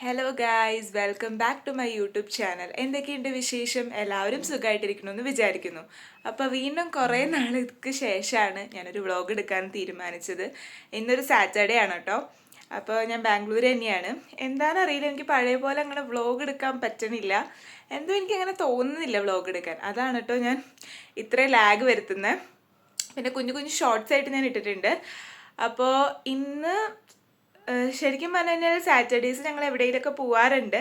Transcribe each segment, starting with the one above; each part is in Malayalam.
Hello guys welcome back to my YouTube channel എന്തൊക്കെയുണ്ട് വിശേഷം? എല്ലാവരും സുഖമായിട്ടിരിക്കണമെന്ന് വിചാരിക്കുന്നു. അപ്പോൾ വീണ്ടും കുറേ നാൾക്ക് ശേഷമാണ് ഞാനൊരു വ്ളോഗ് എടുക്കാൻ തീരുമാനിച്ചത്. ഇന്നൊരു സാറ്റർഡേ ആണ് കേട്ടോ. അപ്പോൾ ഞാൻ ബാംഗ്ലൂർ തന്നെയാണ്. എന്താണെന്നറിയില്ല എനിക്ക് പഴയ പോലെ അങ്ങനെ വ്ളോഗ് എടുക്കാൻ പറ്റണില്ല. എന്തോ എനിക്ക് അങ്ങനെ തോന്നുന്നില്ല വ്ളോഗ് എടുക്കാൻ. അതാണ് കേട്ടോ ഞാൻ ഇത്രയും ലാഗ് വരുത്തുന്നത് പിന്നെ കുഞ്ഞു കുഞ്ഞു ഷോർട്സ് ആയിട്ട് ഞാൻ ഇട്ടിട്ടുണ്ട്. അപ്പോൾ ഇന്ന് ശരിക്കും പറഞ്ഞു കഴിഞ്ഞാൽ സാറ്റർഡേയ്സ് ഞങ്ങൾ എവിടെയെങ്കിലുമൊക്കെ പോവാറുണ്ട്.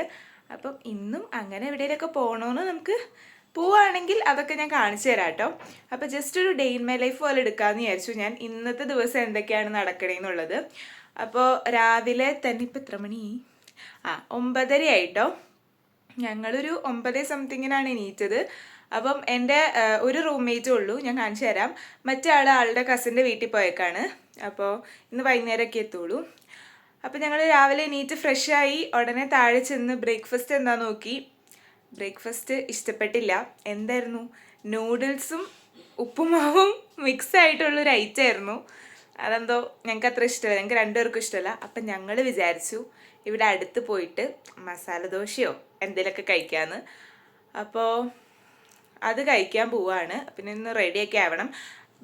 അപ്പം ഇന്നും അങ്ങനെ എവിടെയെങ്കിലുമൊക്കെ പോകണമെന്ന് നമുക്ക് പോവുകയാണെങ്കിൽ അതൊക്കെ ഞാൻ കാണിച്ചു തരാം കേട്ടോ അപ്പോൾ ജസ്റ്റ് ഒരു ഡേ ഇൻ മൈ ലൈഫ് പോലെ എടുക്കാമെന്ന് വിചാരിച്ചു. ഞാൻ ഇന്നത്തെ ദിവസം എന്തൊക്കെയാണ് നടക്കണേന്നുള്ളത്. അപ്പോൾ രാവിലെ തന്നെ ഇപ്പം എത്ര മണി? ആ ഒമ്പതര ആയിട്ടോ. ഞങ്ങളൊരു ഒമ്പത് സംതിങ്ങിനാണ് എണീറ്റത്. അപ്പം എന്റെ ഒരു റൂംമേറ്റേ ഉള്ളൂ. ഞാൻ കാണിച്ചു തരാം. മറ്റേ ആൾ ആളുടെ കസിന്റെ വീട്ടിൽ പോയേക്കാണ്. അപ്പോൾ ഇന്ന് വൈകുന്നേരമൊക്കെ എത്തുള്ളൂ. അപ്പോൾ ഞങ്ങൾ രാവിലെ എണീറ്റ് ഫ്രഷായി ഉടനെ താഴെ ചെന്ന് ബ്രേക്ക്ഫാസ്റ്റ് എന്താ നോക്കി. ബ്രേക്ക്ഫാസ്റ്റ് ഇഷ്ടപ്പെട്ടില്ല. എന്തായിരുന്നു? നൂഡിൽസും ഉപ്പുമാവും മിക്സ് ആയിട്ടുള്ളൊരു ഐറ്റം ആയിരുന്നു. അതെന്തോ ഞങ്ങൾക്ക് അത്ര ഇഷ്ടമല്ല ഞങ്ങൾക്ക് രണ്ടുപേർക്കും ഇഷ്ടമല്ല അപ്പം ഞങ്ങൾ വിചാരിച്ചു ഇവിടെ അടുത്ത് പോയിട്ട് മസാല ദോശയോ എന്തെങ്കിലുമൊക്കെ കഴിക്കാമെന്ന് അപ്പോൾ അത് കഴിക്കാൻ പോവാണ്. പിന്നെ ഇന്ന് റെഡിയൊക്കെ ആവണം.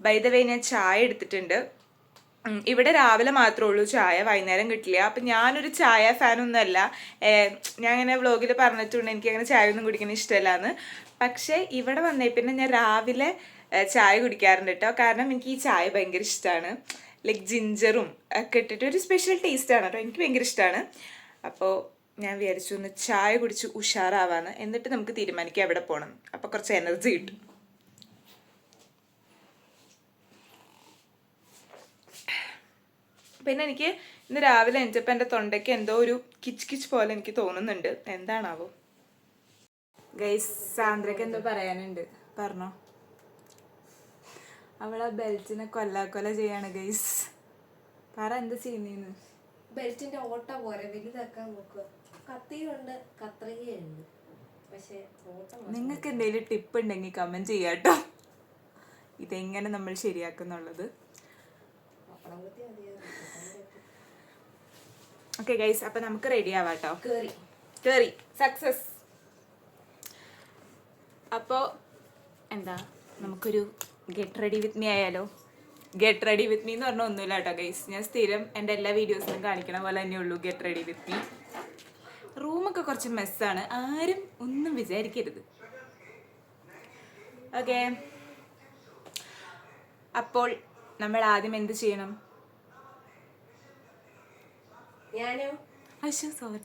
ബൈ ദ വേ ഞാൻ ചായ എടുത്തിട്ടുണ്ട്. ഇവിടെ രാവിലെ മാത്രമേ ഉള്ളൂ ചായ വൈകുന്നേരം കിട്ടില്ല. അപ്പം ഞാനൊരു ചായ ഫാനൊന്നുമല്ല. ഞാൻ അങ്ങനെ വ്ളോഗിൽ പറഞ്ഞിട്ടുണ്ട് എനിക്ക് അങ്ങനെ ചായ ഒന്നും കുടിക്കുന്ന ഇഷ്ടമല്ല എന്ന് പക്ഷേ ഇവിടെ വന്നേ പിന്നെ ഞാൻ രാവിലെ ചായ കുടിക്കാറുണ്ട് കേട്ടോ. കാരണം എനിക്ക് ഈ ചായ ഭയങ്കര ഇഷ്ടമാണ്. ലൈക്ക് ജിഞ്ചറും ഒക്കെ ഇട്ടിട്ട് ഒരു സ്പെഷ്യൽ ടേസ്റ്റാണ് കേട്ടോ. എനിക്ക് ഭയങ്കര ഇഷ്ടമാണ്. അപ്പോൾ ഞാൻ വിചാരിച്ചു ഒന്ന് ചായ കുടിച്ച് ഉഷാറാവാന്ന്. എന്നിട്ട് നമുക്ക് തീരുമാനിക്കാം എവിടെ പോകണം അപ്പോൾ കുറച്ച് എനർജി കിട്ടും. പിന്നെ എനിക്ക് ഇന്ന് രാവിലെ എഞ്ചപ്പം എന്റെ തൊണ്ടയ്ക്ക് എന്തോ ഒരു കിച്ച് കിച്ച് പോലെ എനിക്ക് തോന്നുന്നുണ്ട്. എന്താണാവോ? ഗൈസ് സാന്ദ്രക്ക് എന്തോ പറയാനുണ്ട്. പറഞ്ഞോ. അവളെ ബെൽറ്റിനെ കൊല്ലാക്കൊല ചെയ്യാണ് ഗൈസ് പറ എന്താ ചെയ്യുന്നേന്ന്? ബെൽറ്റിന്റെ ഓട്ട പോലെ വലുതാക്കാൻ നോക്കുക കത്തിയുണ്ട് കത്രികയുണ്ട്. പക്ഷെ. നിങ്ങൾക്ക് എന്തെങ്കിലും ടിപ്പ് ഉണ്ടെങ്കിൽ കമന്റ് ചെയ്യാട്ടോ ഇതെങ്ങനെ നമ്മൾ ശരിയാക്കുന്നുള്ളത്. ഓക്കെ ഗൈസ് അപ്പം നമുക്ക് റെഡി ആവാട്ടോ കേറി. കയറി സക്സസ് അപ്പോൾ എന്താ നമുക്കൊരു ഗെറ്റ് റെഡി വിത്ത് മീ ആയാലോ? ഗെറ്റ് റെഡി വിത്ത് മീ എന്ന് പറഞ്ഞാൽ ഒന്നുമില്ല കേട്ടോ ഗൈസ് ഞാൻ സ്ഥിരം എന്റെ എല്ലാ വീഡിയോസിലും കാണിക്കണ പോലെ തന്നെ ഉള്ളൂ ഗെറ്റ് റെഡി വിത്ത് മീ റൂമൊക്കെ കുറച്ച് മെസ്സാണ് ആരും ഒന്നും വിചാരിക്കരുത്. ഓക്കെ അപ്പോൾ നമ്മൾ ആദ്യം എന്ത് ചെയ്യണം? ഞാനോ. സോറി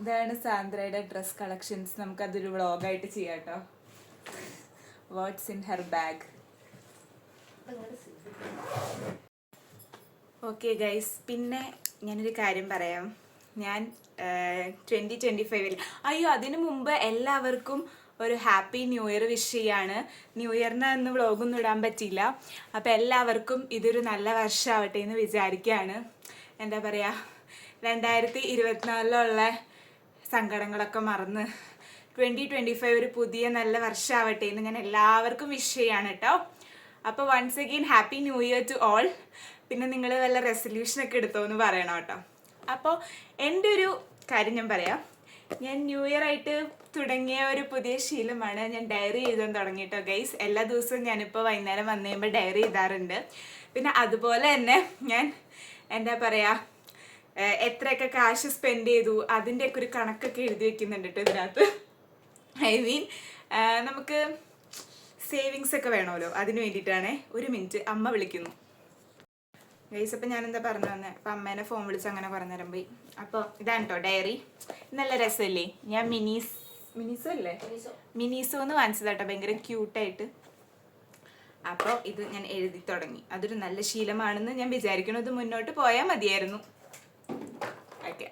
ഇതാണ് സാന്ദ്രയുടെ ഡ്രസ് കളക്ഷൻസ് നമുക്കതൊരു വ്ളോഗായിട്ട് ചെയ്യാം കേട്ടോ what's in her bag okay guys പിന്നെ ഞാനൊരു കാര്യം പറയാം. ഞാൻ ട്വന്റി ട്വന്റി ഫൈവിൽ അയ്യോ അതിനു മുമ്പ് എല്ലാവർക്കും ഒരു ഹാപ്പി ന്യൂ ഇയർ വിഷ് ചെയ്യാണ്. ന്യൂ ഇയറിന് അന്ന് വ്ളോഗൊന്നും ഇടാൻ പറ്റിയില്ല. അപ്പോൾ എല്ലാവർക്കും ഇതൊരു നല്ല വർഷമാവട്ടെ എന്ന് വിചാരിക്കുകയാണ് എന്താ പറയുക രണ്ടായിരത്തി ഇരുപത്തിനാലിലുള്ള സങ്കടങ്ങളൊക്കെ മറന്ന് ട്വന്റി ട്വന്റി ഫൈവ് ഒരു പുതിയ നല്ല വർഷമാവട്ടെ എന്ന് ഞാൻ എല്ലാവർക്കും വിഷ് ചെയ്യാണ് കേട്ടോ അപ്പോൾ once again happy new year to all പിന്നെ നിങ്ങൾ വല്ല റെസൊല്യൂഷനൊക്കെ എടുത്തോ എന്ന് പറയണം കേട്ടോ അപ്പോൾ എന്റെ ഒരു കാര്യം ഞാൻ പറയാം. ഞാൻ ന്യൂ ഇയർ ആയിട്ട് തുടങ്ങിയ ഒരു പുതിയ ശീലമാണ് ഞാൻ ഡയറി എഴുതാൻ തുടങ്ങിയിട്ടോ. ഗൈസ് എല്ലാ ദിവസവും ഞാനിപ്പോൾ വൈകുന്നേരം വന്നു കഴിയുമ്പോൾ ഡയറി എഴുതാറുണ്ട്. പിന്നെ അതുപോലെ തന്നെ ഞാൻ എന്താ പറയുക എത്രയൊക്കെ കാശ് സ്പെൻഡ് ചെയ്തു അതിന്റെയൊക്കെ ഒരു കണക്കൊക്കെ എഴുതി വെക്കുന്നുണ്ട് കേട്ടോ ഇതിനകത്ത്. ഐ മീൻ നമുക്ക് സേവിങ്സ് ഒക്കെ വേണമല്ലോ. അതിന് വേണ്ടിയിട്ടാണേ. ഒരു മിനിറ്റ് അമ്മ വിളിക്കുന്നു. ഗൈസ് അപ്പം ഞാൻ എന്താ പറഞ്ഞു തന്നെ അപ്പം അമ്മേനെ ഫോൺ വിളിച്ച് അങ്ങനെ പറഞ്ഞുതരാൻ പോയി. അപ്പോൾ ഇതാണ് കേട്ടോ ഡയറി. നല്ല രസമല്ലേ? ഞാൻ മിനീസ് മിനീസോ അല്ലേ മിനിസോ. എന്ന് വാങ്ങിച്ചത് കേട്ടോ ഭയങ്കര ക്യൂട്ടായിട്ട്. അപ്പോൾ ഇത് ഞാൻ എഴുതി തുടങ്ങി. അതൊരു നല്ല ശീലമാണെന്ന് ഞാൻ വിചാരിക്കണം ഇത് മുന്നോട്ട് പോയാൽ മതിയായിരുന്നു. ഓക്കെ.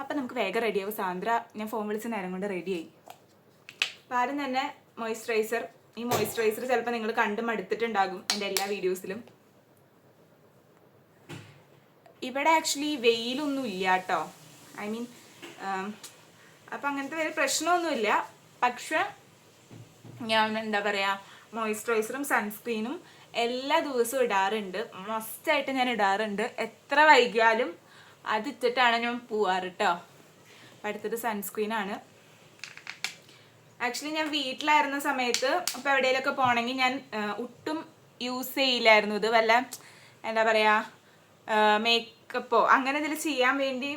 അപ്പം നമുക്ക് വേഗം റെഡിയാവും സാന്ദ്ര ഞാൻ ഫോൺ വിളിച്ച നേരം കൊണ്ട് റെഡിയായി അപ്പം ആരും തന്നെ മോയ്സ്ചറൈസർ ഈ മോയ്സ്ചറൈസർ ചിലപ്പോൾ നിങ്ങൾ കണ്ടും മടുത്തിട്ടുണ്ടാകും എന്റെ എല്ലാ വീഡിയോസിലും ഇവിടെ ആക്ച്വലി വെയിലൊന്നും ഇല്ല കേട്ടോ ഐ മീൻ അപ്പം അങ്ങനത്തെ വലിയ പ്രശ്നമൊന്നുമില്ല. പക്ഷെ ഞാൻ എന്താ പറയുക മോയ്സ്ചറൈസറും സൺസ്ക്രീനും എല്ലാ ദിവസവും ഇടാറുണ്ട്. മസ്റ്റായിട്ട് ഞാൻ ഇടാറുണ്ട്. എത്ര വൈകിയാലും അത് ഇട്ടിട്ടാണ് ഞാൻ പോവാറ് കേട്ടോ അടുത്തത് സൺസ്ക്രീനാണ് ആക്ച്വലി ഞാൻ വീട്ടിലായിരുന്ന സമയത്ത് ഇപ്പം എവിടെയൊക്കെ പോകണമെങ്കിൽ ഞാൻ ഒട്ടും യൂസ് ചെയ്യില്ലായിരുന്നു. ഇത് വല്ല എന്താ പറയുക മേക്കപ്പോ അങ്ങനെ ഇതിൽ ചെയ്യാൻ വേണ്ടി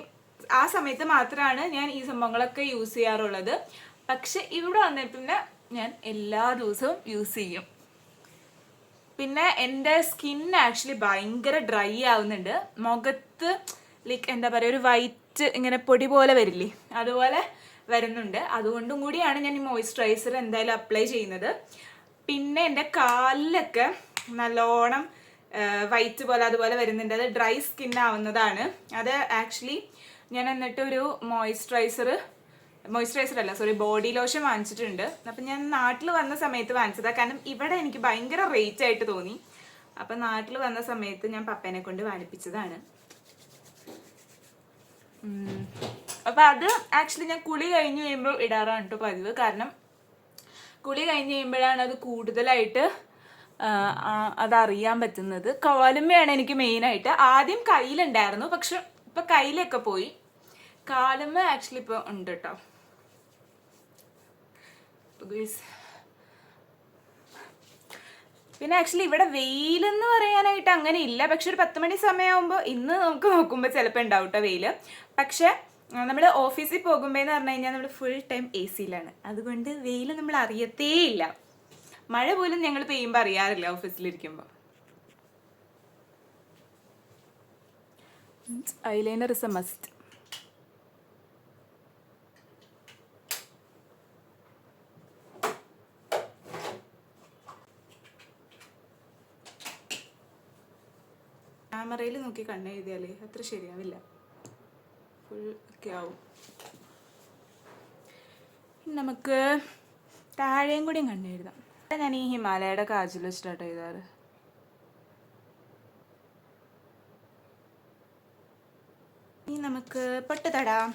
ആ സമയത്ത് മാത്രമാണ് ഞാൻ ഈ സംഭവങ്ങളൊക്കെ യൂസ് ചെയ്യാറുള്ളത്. പക്ഷെ ഇവിടെ വന്നിട്ട് ഞാൻ എല്ലാ ദിവസവും യൂസ് ചെയ്യും. പിന്നെ എന്റെ സ്കിൻ ആക്ച്വലി ഭയങ്കര ഡ്രൈ ആവുന്നുണ്ട്. മുഖത്ത് ലൈക്ക് എന്താ പറയുക ഒരു വൈറ്റ് ഇങ്ങനെ പൊടി പോലെ വരില്ലേ? അതുപോലെ വരുന്നുണ്ട്. അതുകൊണ്ടും കൂടിയാണ് ഞാൻ ഈ മോയ്സ്ചറൈസർ എന്തായാലും അപ്ലൈ ചെയ്യുന്നത്. പിന്നെ എന്റെ കാലിലൊക്കെ നല്ലോണം വൈറ്റ് പോലെ അതുപോലെ വരുന്നുണ്ട്. അത് ഡ്രൈ സ്കിൻ ആവുന്നതാണ്. അത് ആക്ച്വലി ഞാൻ എന്നിട്ട് ഒരു മോയ്സ്ചറൈസർ മോയ്സ്ചറൈസർ അല്ല സോറി ബോഡി ലോഷൻ വാങ്ങിച്ചിട്ടുണ്ട്. അപ്പം ഞാൻ നാട്ടിൽ വന്ന സമയത്ത് വാങ്ങിച്ചതാണ് കാരണം ഇവിടെ എനിക്ക് ഭയങ്കര റേറ്റ് ആയിട്ട് തോന്നി. അപ്പം നാട്ടിൽ വന്ന സമയത്ത് ഞാൻ പപ്പേനെ കൊണ്ട് വാങ്ങിപ്പിച്ചതാണ്. അപ്പം അത് ആക്ച്വലി ഞാൻ കുളി കഴിഞ്ഞ് കഴിയുമ്പോൾ ഇടാറാണ് കേട്ടോ പതിവ്. കാരണം കുളി കഴിഞ്ഞ് കഴിയുമ്പോഴാണ് അത് കൂടുതലായിട്ട് അതറിയാൻ പറ്റുന്നത്. കാലുമ്മയാണ് എനിക്ക് മെയിനായിട്ട് ആദ്യം കയ്യിലുണ്ടായിരുന്നു. പക്ഷെ ഇപ്പം കയ്യിലൊക്കെ പോയി. കാലുമ്മ ആക്ച്വലി ഇപ്പോൾ ഉണ്ട് കേട്ടോ പിന്നെ ആക്ച്വലി ഇവിടെ വെയിലെന്ന് പറയാനായിട്ട് അങ്ങനെ ഇല്ല. പക്ഷെ ഒരു പത്ത് മണി സമയമാകുമ്പോൾ ഇന്ന് നമുക്ക് നോക്കുമ്പോൾ ചിലപ്പോൾ ഉണ്ടാവും കേട്ടോ വെയിൽ പക്ഷെ നമ്മൾ ഓഫീസിൽ പോകുമ്പോൾ എന്ന് പറഞ്ഞു കഴിഞ്ഞാൽ നമ്മൾ ഫുൾ ടൈം എ സിയിലാണ് അതുകൊണ്ട് വെയിൽ നമ്മൾ അറിയത്തേ ഇല്ല. മഴ പോലും ഞങ്ങൾ പെയ്യുമ്പോൾ അറിയാറില്ല ഓഫീസിലിരിക്കുമ്പോൾ ഐലൈനർ ഇസ് എ മസ്റ്റ് ക്യാമറയിൽ നോക്കി കണ്ണെഴുതിയാലേ അത്ര ശരിയാവില്ല. ഫുൾ ഒക്കെ ആവും. നമുക്ക് താഴെയും കൂടിയും കണ്ണെഴുതാം ഞാൻ ഈ ഹിമാലയയുടെ കാജിൽ സ്റ്റാർട്ട് ചെയ്താറ് ഇനി നമുക്ക് പൊട്ട് തടാം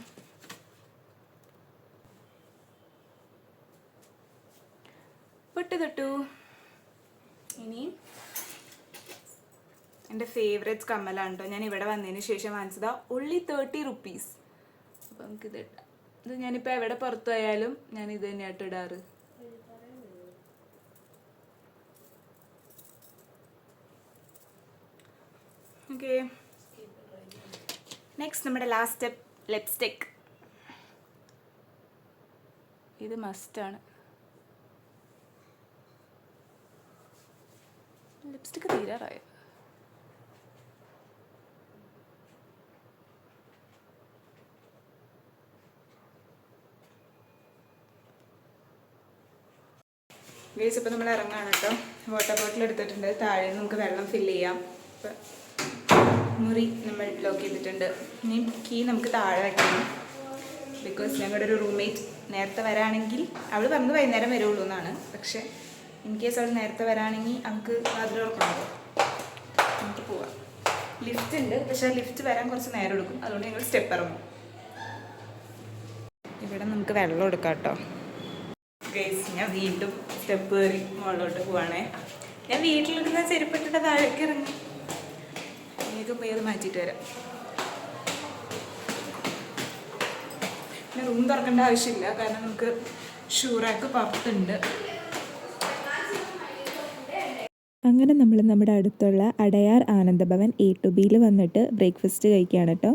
പൊട്ട് തൊട്ടു ഇനി എന്റെ ഫേവറേറ്റ് കമ്മലാണ് കേട്ടോ ഞാൻ ഇവിടെ വന്നതിന് ശേഷം വാങ്ങിച്ചതാ ഉള്ളി തേർട്ടി റുപ്പീസ് അപ്പോൾ നമുക്കിത് ഇടാം. ഇത് ഞാനിപ്പോൾ എവിടെ പുറത്തു പോയാലും ഞാൻ ഇത് തന്നെയായിട്ട് ഇടാറ്. ഓക്കെ നെക്സ്റ്റ് നമ്മുടെ ലാസ്റ്റ് സ്റ്റെപ്പ് ലിപ്സ്റ്റിക് ഇത് മസ്റ്റാണ് ലിപ്സ്റ്റിക് തീരാറായോ? ഗേസ് ഇപ്പോൾ നമ്മൾ ഇറങ്ങാണ് കേട്ടോ. വാട്ടർ ബോട്ടിൽ എടുത്തിട്ടുണ്ട്. താഴെ നമുക്ക് വെള്ളം ഫില്ല് ചെയ്യാം. ഇപ്പം മുറി നമ്മൾ ലോക്ക് ചെയ്തിട്ടുണ്ട്. ഇനി കീ നമുക്ക് താഴെ വെക്കണം. ബിക്കോസ് ഞങ്ങളുടെ ഒരു റൂംമേറ്റ് നേരത്തെ വരാണെങ്കിൽ അവൾ പറഞ്ഞത് വൈകുന്നേരം വരുള്ളൂ എന്നാണ്. പക്ഷെ ഇൻ കേസ് അവൾ നേരത്തെ വരാണെങ്കിൽ നമുക്ക് വാതിൽ ഓർക്കണം നമുക്ക് പോവാം. ലിഫ്റ്റ് ഉണ്ട്. പക്ഷേ ലിഫ്റ്റ് വരാൻ കുറച്ച് നേരം എടുക്കും. അതുകൊണ്ട് ഞങ്ങൾ സ്റ്റെപ്പ് ഇറങ്ങും. ഇവിടെ നമുക്ക് വെള്ളം എടുക്കാം കേട്ടോ. ഗൈസ് ഞാൻ വീണ്ടും സ്റ്റെപ്പ് കയറി മുകളിലോട്ട് പോവാണേ. ഞാൻ വീട്ടിലിരുന്ന് ചെരുപ്പിട്ടിട്ട് താഴേക്ക് ഇറങ്ങി. വേഗം പേര് മാറ്റിയിട്ട് വരാം. പിന്നെ റൂം തുറക്കേണ്ട ആവശ്യമില്ല. കാരണം നമുക്ക് ഷൂറാക്ക് പുറത്തുണ്ട് അങ്ങനെ നമ്മൾ നമ്മുടെ അടുത്തുള്ള അടയാർ ആനന്ദഭവൻ എ ടു ബിയിൽ വന്നിട്ട് ബ്രേക്ക്ഫാസ്റ്റ് കഴിക്കുകയാണ് കേട്ടോ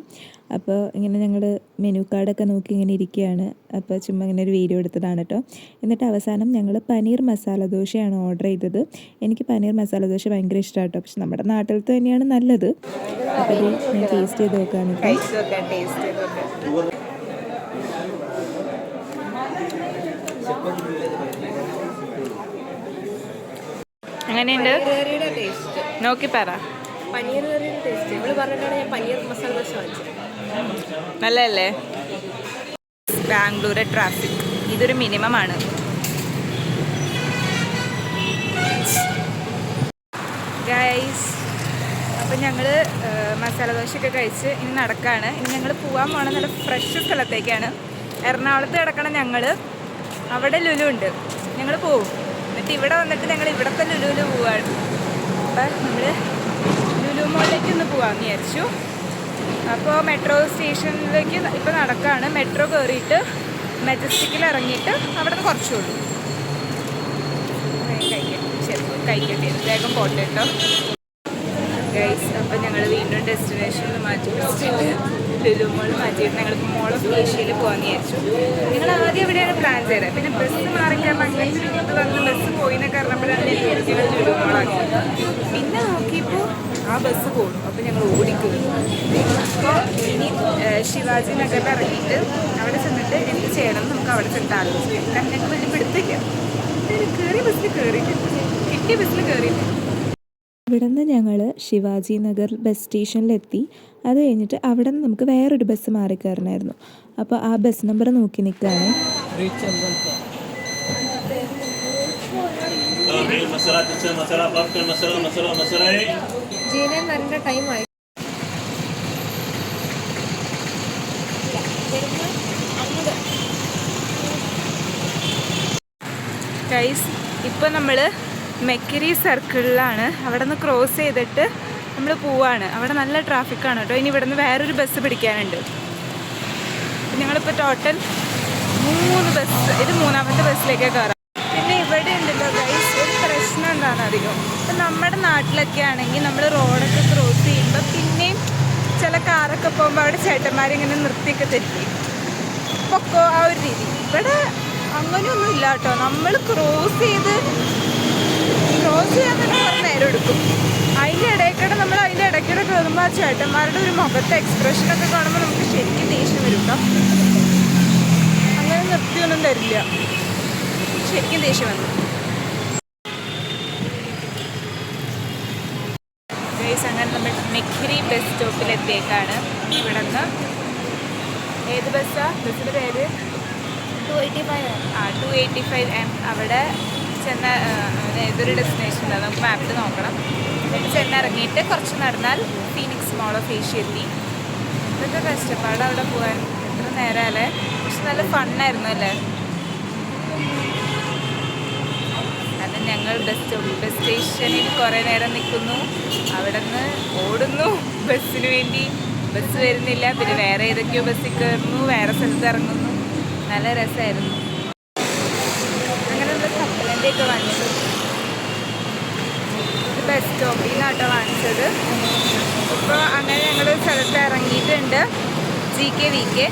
അപ്പോൾ ഇങ്ങനെ ഞങ്ങൾ മെനു കാർഡൊക്കെ നോക്കി ഇങ്ങനെ ഇരിക്കുകയാണ്. അപ്പോൾ ചുമ്മാ ഇങ്ങനെ ഒരു വീഡിയോ എടുത്തതാണ് കേട്ടോ എന്നിട്ട് അവസാനം ഞങ്ങൾ പനീർ മസാല ദോശയാണ് ഓർഡർ ചെയ്തത്. എനിക്ക് പനീർ മസാല ദോശ ഭയങ്കര ഇഷ്ടമാണ് കേട്ടോ പക്ഷെ നമ്മുടെ നാട്ടിലത്തെ തന്നെയാണ് നല്ലത്. അപ്പോൾ ഞാൻ ടേസ്റ്റ് ചെയ്ത് നോക്കുകയാണ് കേട്ടോ കഴിച്ചു നോക്കാം ടേസ്റ്റ് ചെയ്ത് നോക്കാം എങ്ങനെയുണ്ട്? നോക്കി പറ. പനീർ കറിയുടെ ടേസ്റ്റ് ഇവൾ പറഞ്ഞിട്ടാണ് ഞാൻ പനീർ മസാല ദോശ വാങ്ങിച്ചത്. നല്ലതല്ലേ? ബാംഗ്ലൂരെ ട്രാഫിക്. ഇതൊരു മിനിമം ആണ്. ഗൈസ് അപ്പം ഞങ്ങൾ മസാല ദോശയൊക്കെ കഴിച്ച് ഇനി നടക്കാണ്. ഇനി ഞങ്ങൾ പോകാൻ പോകണം നല്ല ഫ്രഷ് സ്ഥലത്തേക്കാണ്. എറണാകുളത്ത് കിടക്കണം ഞങ്ങൾ അവിടെ ലുലു ഉണ്ട്. ഞങ്ങൾ പോവും. എന്നിട്ട് ഇവിടെ വന്നിട്ട് ഞങ്ങൾ ഇവിടത്തെ ലുലുവിൽ പോവാണ്. അപ്പം നമ്മൾ ലുലു മോളിലേക്ക് ഒന്ന് പോവാമെന്ന് വിചാരിച്ചു. അപ്പോൾ മെട്രോ സ്റ്റേഷനിലേക്ക് ഇപ്പോൾ നടക്കുകയാണ് മെട്രോ കയറിയിട്ട് മെജസ്റ്റിക്കിൽ ഇറങ്ങിയിട്ട് അവിടെ നിന്ന് ശരി കഴിക്കട്ടെ. വേഗം പോട്ടെ കേട്ടോ ഗൈസ് അപ്പം ഞങ്ങൾ വീണ്ടും ഡെസ്റ്റിനേഷനിൽ മാറ്റി പിടിച്ചിട്ട് മോളും മാറ്റിയിട്ട് ഞങ്ങൾക്ക് മോൾ ഏഷ്യയിൽ പോകാമെന്ന് വിചാരിച്ചു. നിങ്ങൾ ആദ്യം എവിടെയാണ് പ്ലാൻ ചെയ്തത്? പിന്നെ ബസ് മാറിക്കാൻ അങ്ങനത്തെ ഇത് വന്ന് ബസ് പോയിന്ന് കാരണപ്പോഴാണ് ഞങ്ങൾ ലുലുമോളാക്കി പിന്നെ നോക്കിയപ്പോൾ ആ ബസ് പോകും അപ്പോൾ ഞങ്ങൾ ഓടിക്കും അപ്പോൾ ഇനി ശിവാജി നഗറിൽ ഇറങ്ങിയിട്ട് അവിടെ ചെന്നിട്ട് എന്ത് ചെയ്യണം നമുക്ക് അവിടെ ചെന്നിട്ട് ആലോചിക്കാം. കാരണം ഞങ്ങൾക്ക് വലിയ പിടുത്തില്ല കയറിയ ബസ്സിൽ കയറിയിട്ടുണ്ട് കിട്ടിയ ബസ്സിൽ കയറിയിട്ടുണ്ട് ഇവിടെ നിന്ന് ഞങ്ങൾ ശിവാജി നഗർ ബസ് സ്റ്റേഷനിലെത്തി. അത് കഴിഞ്ഞിട്ട് അവിടെ നിന്ന് നമുക്ക് വേറൊരു ബസ് മാറി കയറണമായിരുന്നു അപ്പോൾ ആ ബസ് നമ്പർ നോക്കി നിൽക്കുകയാണ്. ഗൈസ് ഇപ്പോൾ നമ്മൾ മെക്കരി സർക്കിളിലാണ്. അവിടെ നിന്ന് ക്രോസ് ചെയ്തിട്ട് നമ്മൾ പോവാണ്. അവിടെ നല്ല ട്രാഫിക്കാണ് കേട്ടോ. ഇനി ഇവിടെ നിന്ന് വേറൊരു ബസ് പിടിക്കാനുണ്ട്. ഞങ്ങളിപ്പോൾ ടോട്ടൽ മൂന്ന് ബസ് ഇത് മൂന്നാമത്തെ ബസ്സിലേക്ക് കയറാം പിന്നെ ഇവിടെ ഉണ്ടല്ലോ ഗൈസ് ഒരു പ്രശ്നം എന്താണ് അധികം ഇപ്പം നമ്മുടെ നാട്ടിലൊക്കെ ആണെങ്കിൽ നമ്മൾ റോഡൊക്കെ ക്രോസ് ചെയ്യുമ്പോൾ പിന്നെയും ചില കാറൊക്കെ പോകുമ്പോൾ അവിടെ ചേട്ടന്മാരിങ്ങനെ നിർത്തിയൊക്കെ തെറ്റി. പൊക്കോ ആ ഒരു രീതി. ഇവിടെ അങ്ങനെയൊന്നും ഇല്ല കേട്ടോ നമ്മൾ ക്രോസ് ചെയ്ത് ക്രോസ് ചെയ്യാൻ തന്നെ കുറേ നേരം എടുക്കും അതിന്റെ ഇടയ്ക്കിടെ നമ്മൾ അതിന്റെ ഇടയ്ക്കിടെ കയറുമ്പോൾ ആ ചേട്ടന്മാരുടെ ഒരു മുഖത്തെ എക്സ്പ്രഷനൊക്കെ കാണുമ്പോൾ നമുക്ക് ശരിക്കും ദേഷ്യം വരും കേട്ടോ അങ്ങനെ നിർത്തിയൊന്നും തരില്ല. ശരിക്കും ദേഷ്യം വന്നു അങ്ങനെ നമ്മൾ മെഖിരി ബസ് സ്റ്റോപ്പിലെത്തിയേക്കാണ് ഇവിടെ നിന്ന് ഏത് ബസ്സാണ് ബസ്സിന്റെ പേര്? ടു എയ്റ്റി ഫൈവ് ആ ടു എയ്റ്റി ഫൈവ് എം അവിടെ ചെന്ന ഏതൊരു ഡെസ്റ്റിനേഷൻ ഉണ്ടോ നമുക്ക് മാപ്പിൽ നോക്കണം. എന്നിട്ട് ചെന്നിറങ്ങിയിട്ട് കുറച്ച് നടന്നാൽ ഫീനിക്സ് മോൾ ഓഫ് ഏഷ്യ എത്തി ഇതൊക്കെ കഷ്ടപ്പാട് അവിടെ പോകാൻ എത്ര നേരമല്ലേ പക്ഷെ നല്ല ഫണ്ണായിരുന്നു അല്ലേ? അത് ഞങ്ങൾ ബസ് ബസ് സ്റ്റേഷനിൽ കുറേ നേരം നിൽക്കുന്നു. അവിടെ നിന്ന് ഓടുന്നു ബസ്സിന് വേണ്ടി. ബസ് വരുന്നില്ല. പിന്നെ വേറെ ഏതൊക്കെയോ ബസ്സിൽ കയറുന്നു. വേറെ സ്ഥലത്ത് ഇറങ്ങുന്നു. നല്ല രസമായിരുന്നു. കപ്പലന്റെ വാങ്ങിച്ചത്. വാങ്ങിച്ചു ഇത് ബസ് സ്റ്റോപ്പിൽ നിന്നാട്ടോ വാങ്ങിച്ചത്. ഇപ്പോൾ അങ്ങനെ ഞങ്ങൾ സ്ഥലത്ത് ഇറങ്ങിയിട്ടുണ്ട്. ജി കെ വി കെ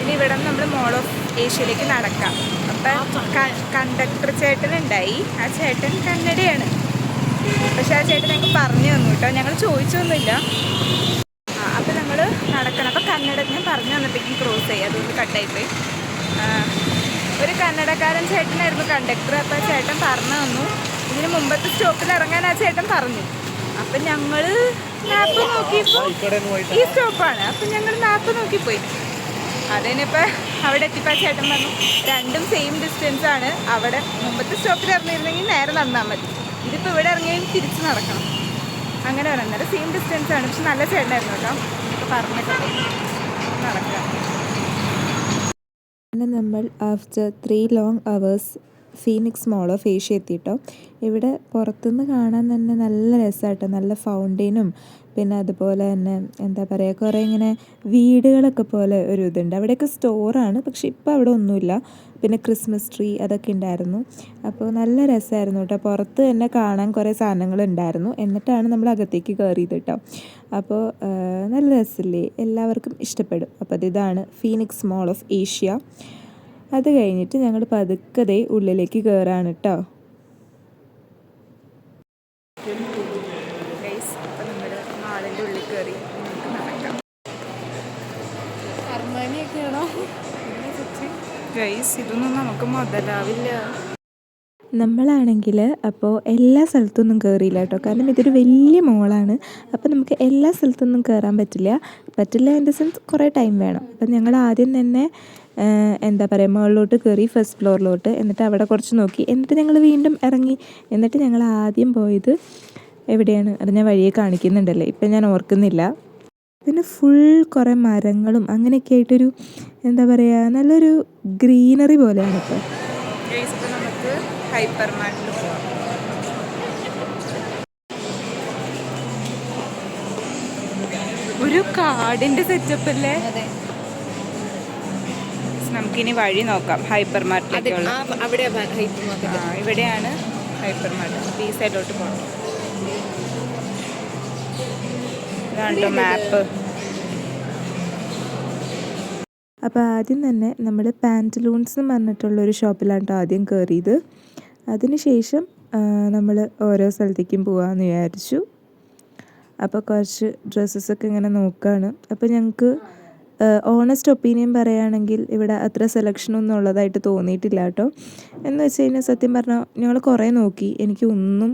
ഇനി ഇവിടെ നിന്ന് നമ്മൾ മോൾ ഓഫ് ഏഷ്യയിലേക്ക് നടക്കാം. അപ്പം കണ്ടക്ടർ ചേട്ടൻ ഉണ്ടായി ആ ചേട്ടൻ കന്നഡയാണ്. പക്ഷെ ആ ചേട്ടൻ ഞങ്ങൾക്ക് പറഞ്ഞു തന്നു കേട്ടോ. ഞങ്ങൾ ചോദിച്ചൊന്നുമില്ല. അപ്പം ഞങ്ങൾ നടക്കണം. അപ്പം കന്നഡ ഞാൻ പറഞ്ഞു തന്നപ്പോഴേക്കും ക്രോസ് ചെയ്യാം. അതുകൊണ്ട് കട്ടായിപ്പോയി ഒരു കന്നഡക്കാരൻ ചേട്ടനായിരുന്നു കണ്ടക്ടർ. അപ്പം ചേട്ടൻ പറഞ്ഞു തന്നു. ഇതിന് മുമ്പത്തെ സ്റ്റോപ്പിൽ ഇറങ്ങാൻ ആ ചേട്ടൻ പറഞ്ഞു. അപ്പം ഞങ്ങൾ മാപ്പ് നോക്കിയപ്പോൾ ഈ സ്റ്റോപ്പാണ്. അപ്പം ഞങ്ങൾ മാപ്പ് നോക്കിപ്പോയി. അതിനിപ്പോൾ അവിടെ എത്തിപ്പോൾ ആ ചേട്ടൻ പറഞ്ഞു രണ്ടും സെയിം ഡിസ്റ്റൻസ് ആണ്. അവിടെ മുമ്പത്തെ സ്റ്റോപ്പിൽ ഇറങ്ങിയിരുന്നെങ്കിൽ നേരെ നടന്നാൽ മതി. ഇതിപ്പോൾ ഇവിടെ ഇറങ്ങിയാൽ തിരിച്ച് നടക്കണം. അങ്ങനെ വരാം അന്നേരം സെയിം ഡിസ്റ്റൻസ് ആണ്. പക്ഷെ നല്ല ചേട്ടനായിരുന്നു കേട്ടോ. പറഞ്ഞൊക്കെ നടക്കാം. അങ്ങനെ നമ്മൾ after three long hours Phoenix mall of Asia എത്തിയിട്ടോ ഇവിടെ പുറത്തുനിന്ന് കാണാൻ തന്നെ നല്ല രസമായിട്ടോ നല്ല ഫൗണ്ടെയിനും പിന്നെ അതുപോലെ തന്നെ എന്താ പറയുക കുറേ ഇങ്ങനെ വീടുകളൊക്കെ പോലെ ഒരു ഇതുണ്ട്. അവിടെയൊക്കെ സ്റ്റോറാണ് പക്ഷെ ഇപ്പോൾ അവിടെ ഒന്നുമില്ല. പിന്നെ ക്രിസ്മസ് ട്രീ അതൊക്കെ ഉണ്ടായിരുന്നു അപ്പോൾ നല്ല രസമായിരുന്നു കേട്ടോ പുറത്ത് തന്നെ കാണാൻ കുറേ സാധനങ്ങൾ ഉണ്ടായിരുന്നു എന്നിട്ടാണ് നമ്മൾ അകത്തേക്ക് കയറിയത് കേട്ടോ അപ്പോൾ നല്ല രസമില്ലേ എല്ലാവർക്കും ഇഷ്ടപ്പെടും. അപ്പോൾ ഇതാണ് ഫീനിക്സ് മോൾ ഓഫ് ഏഷ്യ അത് കഴിഞ്ഞിട്ട് ഞങ്ങൾ പതുക്കതേ ഉള്ളിലേക്ക് കയറാണ് കേട്ടോ മാളിന്റെ ഉള്ളിൽ കയറി നമ്മളാണെങ്കിൽ അപ്പോൾ എല്ലാ സ്ഥലത്തൊന്നും കയറിയില്ല കേട്ടോ. കാരണം ഇതൊരു വലിയ മോളാണ്. അപ്പോൾ നമുക്ക് എല്ലാ സ്ഥലത്തൊന്നും കയറാൻ പറ്റില്ല. പറ്റില്ല ഇൻ ദ സെൻസ് കുറേ ടൈം വേണം. അപ്പം ഞങ്ങൾ ആദ്യം തന്നെ എന്താ പറയുക മുകളിലോട്ട് കയറി ഫസ്റ്റ് ഫ്ലോറിലോട്ട് എന്നിട്ട് അവിടെ കുറച്ച് നോക്കി. എന്നിട്ട് ഞങ്ങൾ വീണ്ടും ഇറങ്ങി. എന്നിട്ട് ഞങ്ങൾ ആദ്യം പോയത് എവിടെയാണ്? അത് ഞാൻ വഴിയെ കാണിക്കുന്നുണ്ടല്ലേ? ഇപ്പം ഞാൻ ഓർക്കുന്നില്ല. പിന്നെ ഫുൾ കുറേ മരങ്ങളും അങ്ങനെയൊക്കെ ആയിട്ടൊരു എന്താ പറയുക നല്ലൊരു ഗ്രീനറി പോലെയാണ് ഇപ്പോൾ നമുക്ക് ഹൈപ്പർ പോവാം. ഒരു കാടിന്റെ സെറ്റപ്പ് അല്ലേ? അതെ. നമുക്കിനി വഴി നോക്കാം. ഹൈപ്പർ മാർക്കറ്റ് ആ ഇവിടെയാണ് ഹൈപ്പർ മാർക്കറ്റ് ഈ സൈഡിലോട്ട് പോകണം ഇതാണ് മാപ്പ്. അപ്പോൾ ആദ്യം തന്നെ നമ്മൾ പാന്റലൂൺസ് എന്ന് പറഞ്ഞിട്ടുള്ള ഒരു ഷോപ്പിലാണ് ആദ്യം കയറിയത് അതിനുശേഷം നമ്മൾ ഓരോ സ്ഥലത്തേക്കും പോകാമെന്ന് വിചാരിച്ചു. അപ്പോൾ കുറച്ച് ഡ്രസ്സസൊക്കെ ഇങ്ങനെ നോക്കുകയാണ് അപ്പോൾ ഞങ്ങൾക്ക് ഓണസ്റ്റ് ഒപ്പീനിയൻ പറയുകയാണെങ്കിൽ ഇവിടെ അത്ര സെലക്ഷനൊന്നും ഉള്ളതായിട്ട് തോന്നിയിട്ടില്ല കേട്ടോ എന്ന് വെച്ച് കഴിഞ്ഞാൽ സത്യം പറഞ്ഞാൽ ഞങ്ങൾ കുറേ നോക്കി. എനിക്ക് ഒന്നും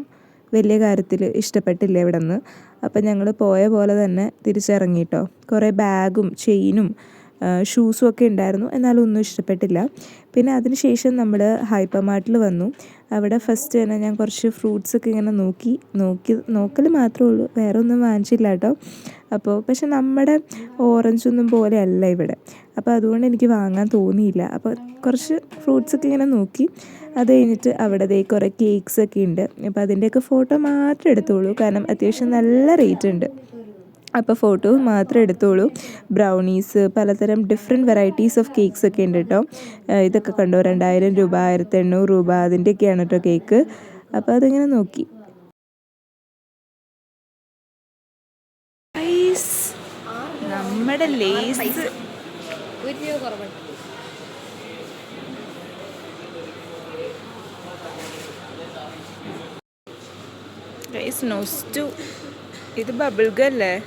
വലിയ കാര്യത്തിൽ ഇഷ്ടപ്പെട്ടില്ല ഇവിടെ നിന്ന് അപ്പം ഞങ്ങൾ പോയ പോലെ തന്നെ തിരിച്ചിറങ്ങിയിട്ടോ കുറേ ബാഗും ചെയിനും ഷൂസും ഒക്കെ ഉണ്ടായിരുന്നു. എന്നാലും ഒന്നും ഇഷ്ടപ്പെട്ടില്ല. പിന്നെ അതിനുശേഷം നമ്മൾ ഹൈപ്പർ മാർട്ടിൽ വന്നു. അവിടെ ഫസ്റ്റ് തന്നെ ഞാൻ കുറച്ച് ഫ്രൂട്ട്സ് ഒക്കെ ഇങ്ങനെ നോക്കി നോക്കി നോക്കൽ മാത്രമേ ഉള്ളൂ. വേറെ ഒന്നും വാങ്ങിച്ചില്ല കേട്ടോ. അപ്പോൾ പക്ഷെ നമ്മുടെ ഓറഞ്ചൊന്നും പോലെയല്ല പോലെ ഇവിടെ. അപ്പോൾ അതുകൊണ്ട് എനിക്ക് വാങ്ങാൻ തോന്നിയില്ല. അപ്പോൾ കുറച്ച് ഫ്രൂട്ട്സ് ഒക്കെ ഇങ്ങനെ നോക്കി. അത് കഴിഞ്ഞിട്ട് അവിടെ ദേ കുറേ കേക്ക്സ് ഒക്കെ ഉണ്ട്. അപ്പോൾ അതിന്റെയൊക്കെ ഫോട്ടോ മാത്രം എടുത്തോളൂ കാരണം അത്യാവശ്യം നല്ല റേറ്റ് ഉണ്ട്. അപ്പോൾ ഫോട്ടോ മാത്രം എടുത്തോളൂ ബ്രൗണീസ് പലതരം ഡിഫറെന്റ് വെറൈറ്റീസ് ഓഫ് കേക്ക്സ് ഒക്കെ ഉണ്ട് കേട്ടോ. ഇതൊക്കെ കണ്ടോ? രണ്ടായിരം രൂപ ആയിരത്തി എണ്ണൂറ് രൂപ അതിന്റെയൊക്കെയാണ് കേട്ടോ കേക്ക് അപ്പോൾ അതിങ്ങനെ നോക്കി. നമ്മുടെ ലേസ് ഒരു രൂപ കുറവുണ്ട് ഗൈസ് ടു ഇത് ബബിൾ ഗല്ലേ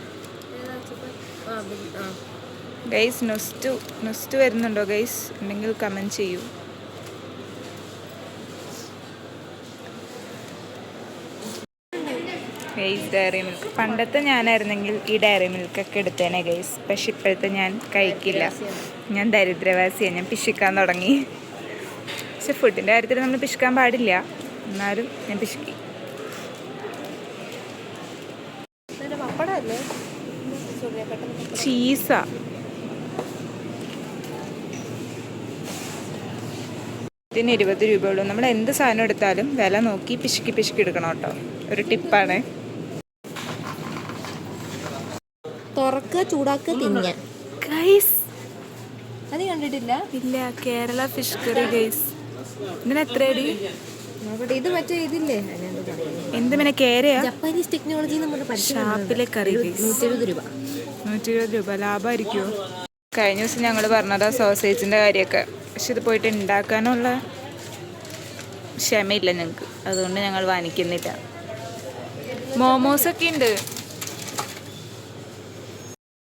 ആ ബി- ആ ഗൈസ് നൊസ്റ്റു നൊസ്റ്റു വരുന്നുണ്ടോ ഗൈസ് ഉണ്ടെങ്കിൽ കമന്റ് ചെയ്യൂ. ഗൈസ് ഡയറി മിൽക്ക് പണ്ടത്തെ ഞാനായിരുന്നെങ്കിൽ ഈ ഡയറി മിൽക്കൊക്കെ എടുത്തേനെ ഗൈസ് പക്ഷെ ഇപ്പോഴത്തെ ഞാൻ കഴിക്കില്ല. ഞാൻ ദരിദ്രവാസിയാണ് ഞാൻ പിശിക്കാൻ തുടങ്ങി. പക്ഷെ ഫുഡിന്റെ കാര്യത്തിൽ നമ്മൾ പിശിക്കാൻ പാടില്ല. എന്നാലും ഞാൻ പിശുക്കി. സോറി ചീസാ. ഇതിന് ഇരുപത് രൂപയുള്ളൂ. നമ്മൾ എന്ത് സാധനം എടുത്താലും വില നോക്കി പിശുക്കി പിശുക്കി എടുക്കണം കേട്ടോ. ഒരു ടിപ്പാണ്. തുറക്കുക ചൂടാക്ക് തിന്ന ഗൈസ് അത് കണ്ടിട്ടില്ല. ഇല്ല കേരള ഫിഷ് കറി ഗൈസ് ഇതിന് എത്രയടി? ഇത് മറ്റേ ഇതില്ലേ? അതിനെന്താ? എന്ത് പിന്നെ കേരയാ ജപ്പാനീസ് ടെക്നോളജി ഷാപ്പിലെ കറി ഗൈസ് നൂറ്റി എഴുപത് രൂപ. നൂറ്റി ഇരുപത് രൂപ. ലാഭമായിരിക്കുമോ കഴിഞ്ഞ ദിവസം ഞങ്ങൾ പറഞ്ഞതാ സോസേജിന്റെ കാര്യമൊക്കെ. പക്ഷെ ഇത് പോയിട്ട് ഉണ്ടാക്കാനുള്ള ക്ഷമയില്ല ഞങ്ങൾക്ക് അതുകൊണ്ട് ഞങ്ങൾ വാങ്ങിക്കുന്നില്ല. മോമോസൊക്കെ ഉണ്ട്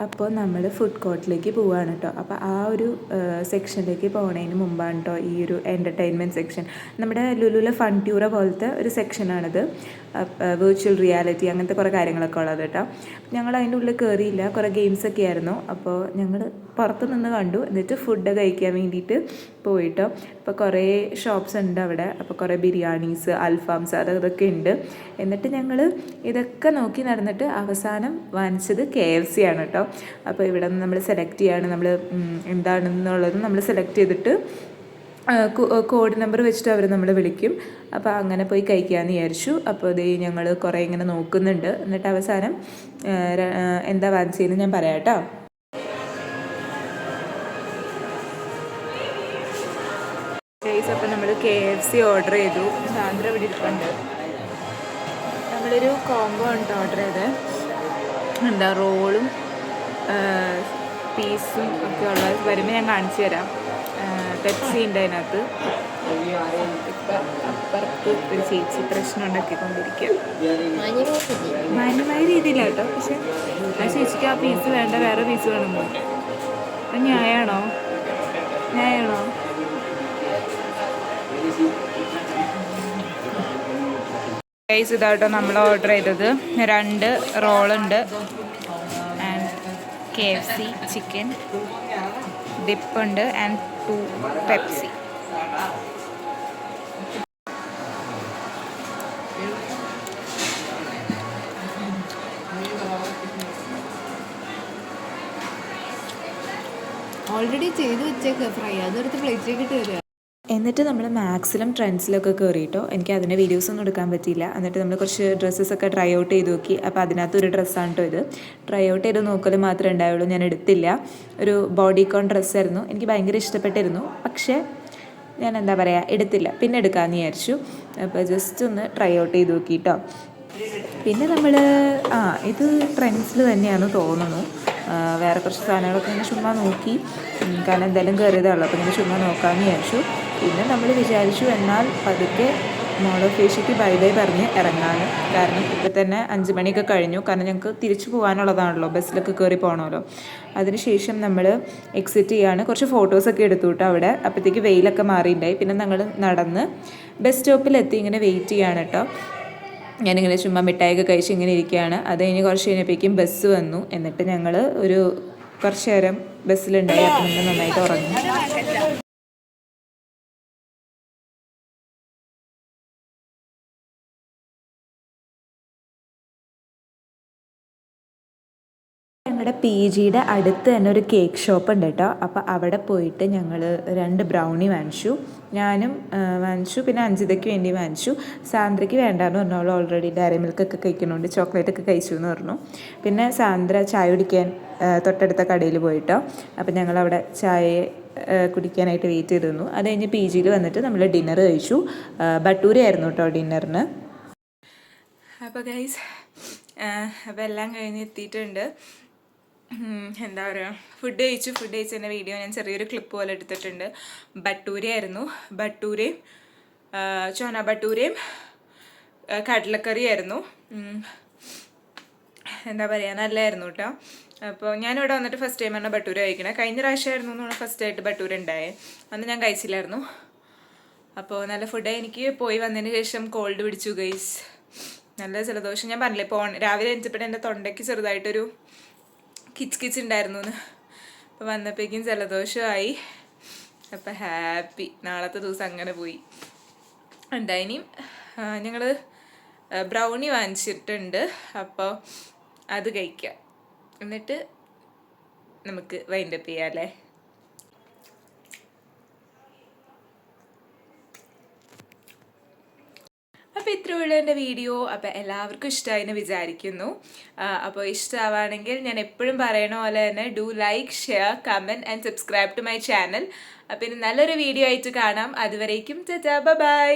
അപ്പോൾ നമ്മൾ ഫുഡ് കോർട്ടിലേക്ക് പോവുകയാണ് കേട്ടോ അപ്പോൾ ആ ഒരു സെക്ഷനിലേക്ക് പോകുന്നതിന് മുമ്പാണ് കേട്ടോ ഈ ഒരു എന്റർടൈൻമെന്റ് സെക്ഷൻ നമ്മുടെ ലുലുലെ ഫൺ ട്യൂറ പോലത്തെ ഒരു സെക്ഷനാണിത് വിർച്വൽ റിയാലിറ്റി അങ്ങനത്തെ കുറേ കാര്യങ്ങളൊക്കെ ഉള്ളത് കേട്ടോ. ഞങ്ങൾ അതിന്റെ ഉള്ളിൽ കയറിയില്ല കുറേ ഗെയിംസ് ഒക്കെ ആയിരുന്നു. അപ്പോൾ ഞങ്ങൾ പുറത്ത് നിന്ന് കണ്ടു. എന്നിട്ട് ഫുഡ് കഴിക്കാൻ വേണ്ടിയിട്ട് പോയിട്ടോ. അപ്പോൾ കുറേ ഷോപ്സ് ഉണ്ട് അവിടെ. അപ്പോൾ കുറേ ബിരിയാണീസ് അൽഫാംസ് അത് അതൊക്കെ ഉണ്ട്. എന്നിട്ട് ഞങ്ങൾ ഇതൊക്കെ നോക്കി നടന്നിട്ട് അവസാനം വാങ്ങിച്ചത് കെ എഫ് സി ആണ് കേട്ടോ. അപ്പോൾ ഇവിടെ നിന്ന് നമ്മൾ സെലക്ട് ചെയ്യാണ്. നമ്മൾ എന്താണെന്നുള്ളത് നമ്മൾ സെലക്ട് ചെയ്തിട്ട് കോഡ് നമ്പർ വെച്ചിട്ട് അവർ നമ്മൾ വിളിക്കും. അപ്പോൾ അങ്ങനെ പോയി കഴിക്കാമെന്ന് വിചാരിച്ചു. അപ്പോൾ ഇത് ഞങ്ങൾ കുറേ ഇങ്ങനെ നോക്കുന്നുണ്ട്. എന്നിട്ട് അവസാനം എന്താ വാങ്ങിച്ചതെന്ന് ഞാൻ പറയാം കേട്ടോ അപ്പോൾ നമ്മൾ കെ എഫ് സി ഓർഡർ ചെയ്തു. സാന്ദ്ര ഇവിടെ ഇരിപ്പുണ്ട്. നമ്മളൊരു കോംബോ ഉണ്ട് ഓർഡർ ചെയ്തത് എന്താ റോളും പീസും ഒക്കെ ഉള്ള വരുമ്പോൾ ഞാൻ കാണിച്ചു തരാം. പെപ്സി ഉണ്ട് അതിനകത്ത്. അപ്പുറത്ത് ഒരു ചേച്ചി പ്രശ്നം ഉണ്ടാക്കിക്കൊണ്ടിരിക്കുക. മാന്യമായ രീതിയില്ല കേട്ടോ. പക്ഷെ ആ ചേച്ചിക്ക് ആ പീസ് വേണ്ട വേറെ പീസ് വേണമെന്ന് അപ്പം ന്യായമാണോ ന്യായമാണോ ഗൈസ് ഇതാട്ടോ നമ്മൾ ഓർഡർ ചെയ്തത്. രണ്ട് റോളുണ്ട് and K F C chicken ഡിപ്പുണ്ട് and two Pepsi. Already ചെയ്ത് വെച്ചേക്ക ഫ്രൈ അതെടുത്ത് പ്ലേറ്റിലേക്ക് ഇട്ട് തരിക എന്നിട്ട് നമ്മൾ മാക്സിലും ട്രെൻഡ്സിലൊക്കെ കയറിയിട്ടോ എനിക്ക് അതിന്റെ വീഡിയോസ് ഒന്നും എടുക്കാൻ പറ്റിയില്ല. എന്നിട്ട് നമ്മൾ കുറച്ച് ഡ്രസ്സസൊക്കെ ട്രൈ ഔട്ട് ചെയ്ത് നോക്കി. അപ്പോൾ അതിനകത്ത് ഒരു ഡ്രസ്സാണ് കേട്ടോ ഇത്. ട്രൈ ഔട്ട് ചെയ്ത് നോക്കൽ മാത്രമേ ഉണ്ടായുള്ളൂ. ഞാൻ എടുത്തില്ല. ഒരു ബോഡി കോൺ ഡ്രസ്സായിരുന്നു എനിക്ക് ഭയങ്കര ഇഷ്ടപ്പെട്ടിരുന്നു. പക്ഷേ ഞാൻ എന്താ പറയുക എടുത്തില്ല. പിന്നെ എടുക്കാമെന്ന് വിചാരിച്ചു. അപ്പോൾ ജസ്റ്റ് ഒന്ന് ട്രൈ ഔട്ട് ചെയ്ത് നോക്കിയിട്ടോ പിന്നെ നമ്മൾ ആ ഇത് ട്രെൻഡ്സിൽ തന്നെയാണ് തോന്നുന്നു. വേറെ കുറച്ച് സാധനങ്ങളൊക്കെ ഇങ്ങനെ ചുമ്മാ നോക്കി. കാരണം എന്തായാലും കയറിയതാണല്ലോ അപ്പോൾ ഇങ്ങനെ ചുമ്മാ നോക്കാമെന്ന് വിചാരിച്ചു. പിന്നെ നമ്മൾ വിചാരിച്ചു എന്നാൽ പതുക്കെ മോളോ ഫേഷ്യക്ക് ബൈ ബൈ പറഞ്ഞ് ഇറങ്ങാനും കാരണം ഇപ്പം തന്നെ അഞ്ച് മണിയൊക്കെ കഴിഞ്ഞു. കാരണം ഞങ്ങൾക്ക് തിരിച്ചു പോകാനുള്ളതാണല്ലോ ബസ്സിലൊക്കെ കയറി പോകണമല്ലോ അതിനുശേഷം നമ്മൾ എക്സിറ്റ് ചെയ്യാണ്. കുറച്ച് ഫോട്ടോസൊക്കെ എടുത്തു കേട്ടോ അവിടെ. അപ്പോഴത്തേക്ക് വെയിലൊക്കെ മാറിയിട്ടുണ്ടായി പിന്നെ ഞങ്ങൾ നടന്ന് ബസ് സ്റ്റോപ്പിലെത്തി ഇങ്ങനെ വെയിറ്റ് ചെയ്യാണ് കേട്ടോ ഞാനിങ്ങനെ ചുമ്മാ മിഠായിയൊക്കെ കഴിച്ച് ഇങ്ങനെ ഇരിക്കുകയാണ്. അത് കഴിഞ്ഞ് കുറച്ച് കഴിഞ്ഞപ്പോഴേക്കും ബസ് വന്നു. എന്നിട്ട് ഞങ്ങൾ ഒരു കുറച്ച് നേരം ബസ്സിലുണ്ടായി അപ്പം നമ്മൾ നന്നായിട്ട് ഉറങ്ങി. ഞങ്ങളുടെ പി ജിയുടെ അടുത്ത് തന്നെ ഒരു കേക്ക് ഷോപ്പ് ഉണ്ട് കേട്ടോ അപ്പോൾ അവിടെ പോയിട്ട് ഞങ്ങൾ രണ്ട് ബ്രൗണി വാങ്ങിച്ചു. ഞാനും വാങ്ങിച്ചു. പിന്നെ അഞ്ജിതയ്ക്ക് വേണ്ടി വാങ്ങിച്ചു. സാന്ദ്രയ്ക്ക് വേണ്ടാന്ന് പറഞ്ഞു. അവൾ ഓൾറെഡി ഡയറി മിൽക്കൊക്കെ കഴിക്കുന്നുണ്ട്. ചോക്ലേറ്റ് ഒക്കെ കഴിച്ചു എന്ന് പറഞ്ഞു. പിന്നെ സാന്ദ്ര ചായ കുടിക്കാൻ തൊട്ടടുത്ത കടയിൽ പോയിട്ടോ. അപ്പം ഞങ്ങൾ അവിടെ ചായ കുടിക്കാനായിട്ട് വെയിറ്റ് ചെയ്തിരുന്നു അത് കഴിഞ്ഞ് പി ജിയിൽ വന്നിട്ട് നമ്മൾ ഡിന്നർ കഴിച്ചു. ബട്ടൂര ആയിരുന്നു കേട്ടോ ഡിന്നറിന് അപ്പോൾ ഗൈസ് അപ്പോൾ എല്ലാം കഴിഞ്ഞ് എത്തിയിട്ടുണ്ട്. എന്താ പറയുക ഫുഡ് കഴിച്ചു ഫുഡ് കഴിച്ചതിന്റെ വീഡിയോ ഞാൻ ചെറിയൊരു ക്ലിപ്പ് പോലെ എടുത്തിട്ടുണ്ട്. ബട്ടൂരയായിരുന്നു. ബട്ടൂരയും ചോന ബട്ടൂരയും കടലക്കറിയായിരുന്നു. എന്താ പറയുക നല്ലതായിരുന്നു കേട്ടോ അപ്പോൾ ഞാനിവിടെ വന്നിട്ട് ഫസ്റ്റ് ടൈം ടൈമാണ് ബട്ടൂര കഴിക്കണത് കഴിഞ്ഞ പ്രാവശ്യമായിരുന്നു എന്നാണ് ഫസ്റ്റ് ആയിട്ട് ബട്ടൂര ഉണ്ടായത് അന്ന് ഞാൻ കഴിച്ചില്ലായിരുന്നു. അപ്പോൾ നല്ല ഫുഡ് എനിക്ക് പോയി വന്നതിന് ശേഷം കോൾഡ് പിടിച്ചു ഗൈസ് നല്ല ജലദോഷം. ഞാൻ പറഞ്ഞില്ലേ പോ രാവിലെ എണിച്ചപ്പോൾ എന്റെ തൊണ്ടയ്ക്ക് ചെറുതായിട്ടൊരു കിച്ച് കിച്ച് ഉണ്ടായിരുന്നു എന്ന് അപ്പോൾ വന്നപ്പോഴേക്കും ജലദോഷമായി. അപ്പോൾ ഹാപ്പി. നാളത്തെ ദിവസം അങ്ങനെ പോയി. എന്തായാലും ഞങ്ങൾ ബ്രൗണി വാങ്ങിച്ചിട്ടുണ്ട്. അപ്പോൾ അത് കഴിക്കാം. എന്നിട്ട് നമുക്ക് വൈൻഡപ്പ് ചെയ്യാം അല്ലേ? അപ്പോൾ ഇത്രയുള്ള എന്റെ വീഡിയോ അപ്പോൾ എല്ലാവർക്കും ഇഷ്ടമായി എന്ന് വിചാരിക്കുന്നു അപ്പോൾ ഇഷ്ടമാവുകയാണെങ്കിൽ ഞാൻ എപ്പോഴും പറയണ പോലെ തന്നെ do like share comment and subscribe to my channel അപ്പോൾ ഇനി നല്ലൊരു വീഡിയോ ആയിട്ട് കാണാം. അതുവരേക്കും ബൈ